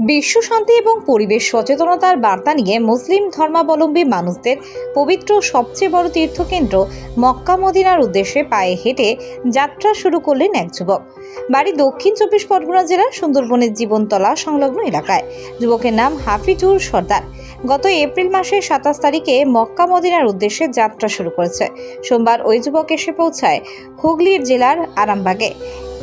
বিশ্ব শান্তি এবং পরিবেশ সচেতনতার বার্তা নিয়ে মুসলিম ধর্মাবলম্বী মানুষদের পবিত্র সবচেয়ে বড় তীর্থকেন্দ্র মক্কা মদিনার উদ্দেশ্যে পায়ে হেঁটে যাত্রা শুরু করলেন এক যুবক। বাড়ি দক্ষিণ চব্বিশ পরগনা জেলার সুন্দরবনের জীবনতলা সংলগ্ন এলাকায়। যুবকের নাম হাফিজুর সর্দার। গত এপ্রিল মাসের সাতাশ তারিখে মক্কা মদিনার উদ্দেশ্যে যাত্রা শুরু করেছে। সোমবার ওই যুবক এসে পৌঁছায় হুগলির জেলার আরামবাগে।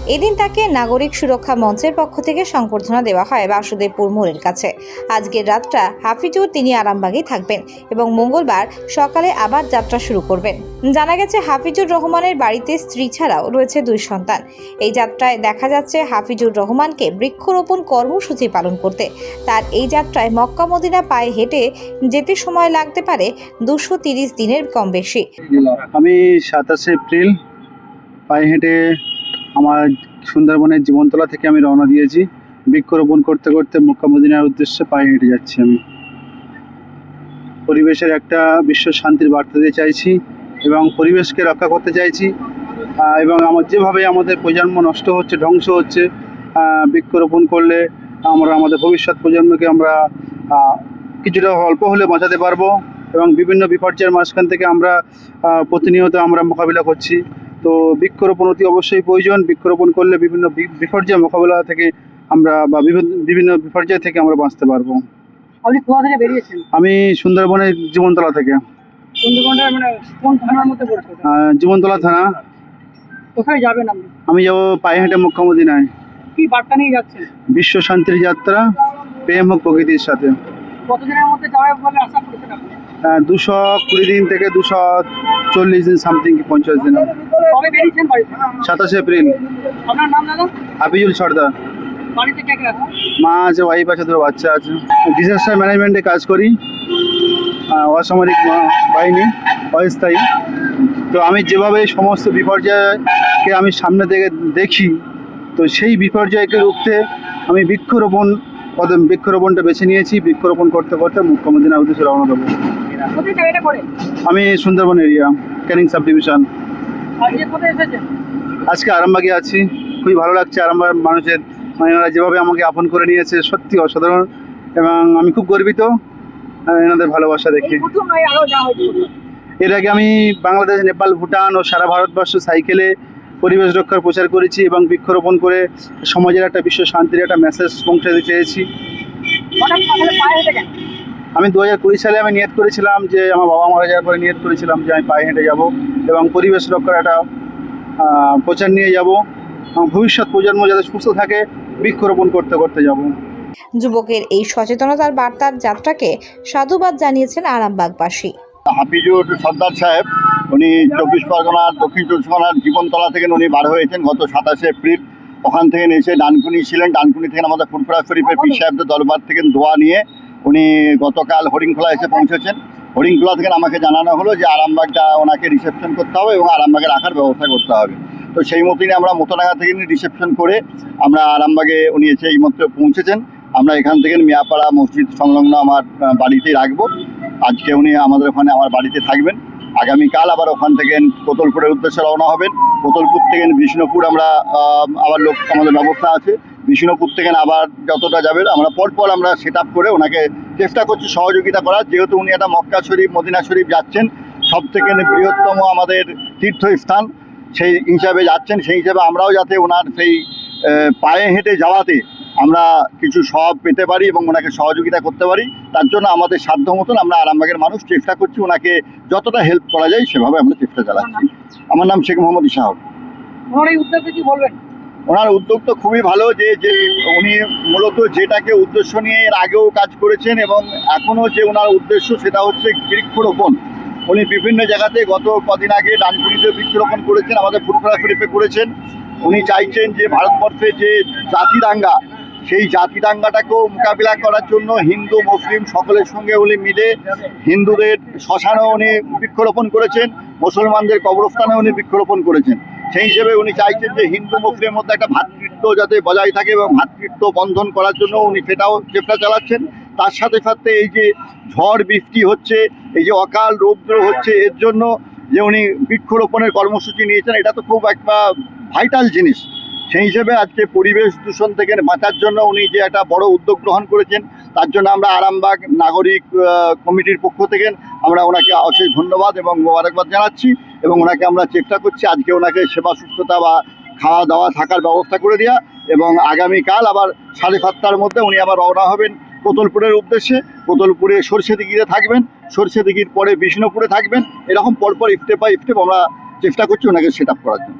এদিন তাকে নাগরিক সুরক্ষা মঞ্চের পক্ষ থেকে সংবর্ধনা দেওয়া হয় বাসুদেবপুর মোড়ের কাছে। আজকের রাতটা হাফিজুর, তিনি আরামবাগেই থাকবেন এবং মঙ্গলবার সকালে আবার যাত্রা শুরু করবেন। জানা গেছে, হাফিজুর রহমানের বাড়িতে স্ত্রী ছাড়াও রয়েছে দুই সন্তান। এই যাত্রায় দেখা যাচ্ছে, হাফিজুর রহমানকে বৃক্ষরোপণ কর্মসূচি পালন করতে। তার এই যাত্রায় মক্কা মদিনা পায়ে হেঁটে যেতে সময় লাগতে পারে দুশো দিনের কম বেশি। আমি সাতাশে এপ্রিল পায়ে হেঁটে আমার সুন্দরবনের জীবনতলা থেকে আমি রওনা দিয়েছি। বৃক্ষরোপণ করতে করতে মক্কামদিনার উদ্দেশ্যে পায়ে হেঁটে যাচ্ছি আমি। পরিবেশের একটা বিশ্ব শান্তির বার্তা দিতে চাইছি এবং পরিবেশকে রক্ষা করতে চাইছি এবং আমার যেভাবে আমাদের প্রজন্ম নষ্ট হচ্ছে, ধ্বংস হচ্ছে বৃক্ষরোপণ করলে আমরা, আমাদের ভবিষ্যৎ প্রজন্মকে আমরা কিছুটা অল্প হলে বাঁচাতে পারব এবং বিভিন্ন বিপর্যয়ের মাঝখান থেকে আমরা প্রতিনিয়ত আমরা মোকাবিলা করছি। তো বৃক্ষরোপণ অতি অবশ্যই প্রয়োজন। বৃক্ষরোপণ করলে বিভিন্ন বিপর্যয় মোকাবেলা থেকে আমরা বা বিভিন্ন- বিপর্যয় থেকে আমরা বাঁচতে পারব। আপনি কোথা থেকে বেরিয়েছেন? আমি সুন্দরবনের জীবনতলা থেকে। সুন্দরবনের মানে কোন থানার মধ্যে পড়ছে জীবনতলা থানা। কোথায় যাবেন আপনি? আমি যাব পায়ে হেঁটে মুখ্যমদিনায় কি বার্তা নিয়ে যাচ্ছেন? বিশ্ব শান্তির যাত্রা প্রেম হোক প্রকৃতির সাথে। কতদিনের মধ্যে যাবে বলে আশা করছেন আপনি? আহ, দুশো কুড়ি দিন থেকে দুশো চল্লিশ দিন সামথিং পঞ্চাশ দিন। সাতাশে এপ্রিল। হাফিজুল সর্দার। কে কে মা আছে ওয়াইফ আছে দুটো বাচ্চা আছে। ডিজাস্টার ম্যানেজমেন্টে কাজ করি। অসামরিক মা- বাহিনী অস্থায়ী। তো আমি যেভাবে সমস্ত বিপর্যয়কে আমি সামনে থেকে দেখি তো সেই বিপর্যয়কে রুখতে আমি বৃক্ষরোপণ পদে বৃক্ষরোপণটা বেছে নিয়েছি। বৃক্ষরোপণ করতে করতে মুখ্যমন্ত্রীর উদ্দেশ্যে রওনা দেবো। আমি Sundarban area Canning sub division আজকে আরামবাগে আছি খুবই ভালো লাগছে আরামবাগ মানুষের। মানে এনারা যেভাবে আমাকে আপন করে নিয়েছে সত্যি অসাধারণ। এবং আমি খুব গর্বিত এনাদের ভালোবাসা দেখে। এর আগে আমি বাংলাদেশ নেপাল ভুটান ও সারা ভারতবর্ষ সাইকেলে পরিবেশ রক্ষার প্রচার করেছি এবং বৃক্ষরোপণ করে সমাজের একটা বিশ্ব শান্তির একটা মেসেজ পৌঁছে দিতে চেয়েছি। আমি দু হাজার কুড়ি সালে আমি নিয়ত করেছিলাম যে আমার বাবা মারা যাওয়ার পরে নিয়ত করেছিলাম যে আমি পায়ে হেঁটে যাব এবং পরিবেশ রক্ষার একটা প্রচার নিয়ে যাব এবং ভবিষ্যৎ প্রজন্ম যাতে সুস্থ থাকে বৃক্ষরোপণ করতে করতে যাব। যুবকের এই সচেতনতার বার্তার যাত্রাকে সাধুবাদ জানিয়েছেন আরামবাগবাসী। হাফিজুর সর্দার সাহেব উনি চব্বিশ পরগনার দক্ষিণ চব্বিশ পরগনার জীবনতলা থেকে উনি বার হয়েছেন গত সাতাশে এপ্রিল। ওখান থেকে এসে ডানকুনি ছিলেন ডানকুনি থেকে আমাদের ফুরফুরা শরীফের পীর সাহেবদের দরবার থেকে দোয়া নিয়ে উনি গতকাল হরিংখোলা এসে পৌঁছেছেন। হরিংখোলা থেকে আমাকে জানানো হলো যে আরামবাগটা ওনাকে রিসেপশন করতে হবে এবং আরামবাগে রাখার ব্যবস্থা করতে হবে। তো সেই মতনই আমরা মোতনাগা থেকে রিসেপশন করে আমরা আরামবাগে উনি এসে এই মাত্র পৌঁছেছেন। আমরা এখান থেকে মিয়াপাড়া মসজিদ সংলগ্ন আমার বাড়িতেই রাখব। আজকে উনি আমাদের ওখানে আমার বাড়িতে থাকবেন। আগামীকাল আবার ওখান থেকে কোতলপুরের উদ্দেশ্যে রওনা হবেন। কোতলপুর থেকে বিষ্ণুপুর আমরা আবার লোক আমাদের ব্যবস্থা আছে। বিষ্ণুপুর থেকে আবার যতটা যাবেন আমরা পরপর আমরা সেট করে ওনাকে চেষ্টা করছি সহযোগিতা করার। যেহেতু উনি একটা মক্কা শরীফ, মদিনা শরীফ যাচ্ছেন সব থেকে বৃহত্তম আমাদের তীর্থস্থান সেই হিসাবে যাচ্ছেন। সেই হিসাবে আমরাও যাতে ওনার সেই পায়ে হেঁটে যাওয়াতে আমরা কিছু সব পেতে পারি এবং ওনাকে সহযোগিতা করতে পারি। তার জন্য আমাদের সাধ্য মতন আমরা আরামবাগের মানুষ চেষ্টা করছি ওনাকে যতটা হেল্প করা যায় সেভাবে আমরা চেষ্টা চালাচ্ছি। আমার নাম শেখ মোহাম্মদ ওনার উদ্যোগে কি বলবেন? ওনার উদ্যোগ তো খুবই ভালো যে যে উনি মূলত যেটাকে উদ্দেশ্য নিয়ে এর আগেও কাজ করেছেন এবং এখনও যে ওনার উদ্দেশ্য সেটা হচ্ছে বৃক্ষরোপণ। উনি বিভিন্ন জায়গাতে গত কদিন আগে ডানকুনিতে বৃক্ষরোপণ করেছেন, আমাদের ফুরফুরা শরীফে করেছেন। উনি চাইছেন যে ভারতবর্ষে যে জাতি দাঙ্গা সেই জাতি দাঙ্গাটাকেও মোকাবিলা করার জন্য হিন্দু, মুসলিম সকলের সঙ্গে উনি মিলে হিন্দুদের শ্মশানেও উনি বৃক্ষরোপণ করেছেন, মুসলমানদের কবরস্থানে উনি বৃক্ষরোপণ করেছেন। সেই হিসেবে উনি চাইছেন যে হিন্দু মুসলিমের মধ্যে একটা ভাতৃত্ব যাতে বজায় থাকে এবং ভাতৃত্ব বন্ধন করার জন্য উনি সেটাও চেষ্টা চালাচ্ছেন। তার সাথে সাথে এই যে ঝড় বৃষ্টি হচ্ছে, এই যে অকাল রৌদ্র হচ্ছে, এর জন্য যে উনি বৃক্ষরোপণের কর্মসূচি নিয়েছেন, এটা তো খুব একটা ভাইটাল জিনিস। সেই হিসেবে আজকে পরিবেশ দূষণ থেকে বাঁচার জন্য উনি যে একটা বড় উদ্যোগ গ্রহণ করেছেন, তার জন্য আমরা আরামবাগ নাগরিক কমিটির পক্ষ থেকে আমরা ওনাকে অশেষ ধন্যবাদ এবং মোবারকবাদ জানাচ্ছি এবং ওনাকে আমরা চেষ্টা করছি আজকে ওনাকে সেবা সুস্থতা বা খাওয়া দাওয়া থাকার ব্যবস্থা করে দেওয়া এবং আগামীকাল আবার সাড়ে সাতটার মধ্যে উনি আবার রওনা হবেন কোতলপুরের উদ্দেশ্যে। কোতলপুরে সরষে দিঘিতে থাকবেন, সরষে দিঘির পরে বিষ্ণুপুরে থাকবেন। এরকম পরপর বাই স্টেপ আমরা চেষ্টা করছি ওনাকে সেট করার জন্য।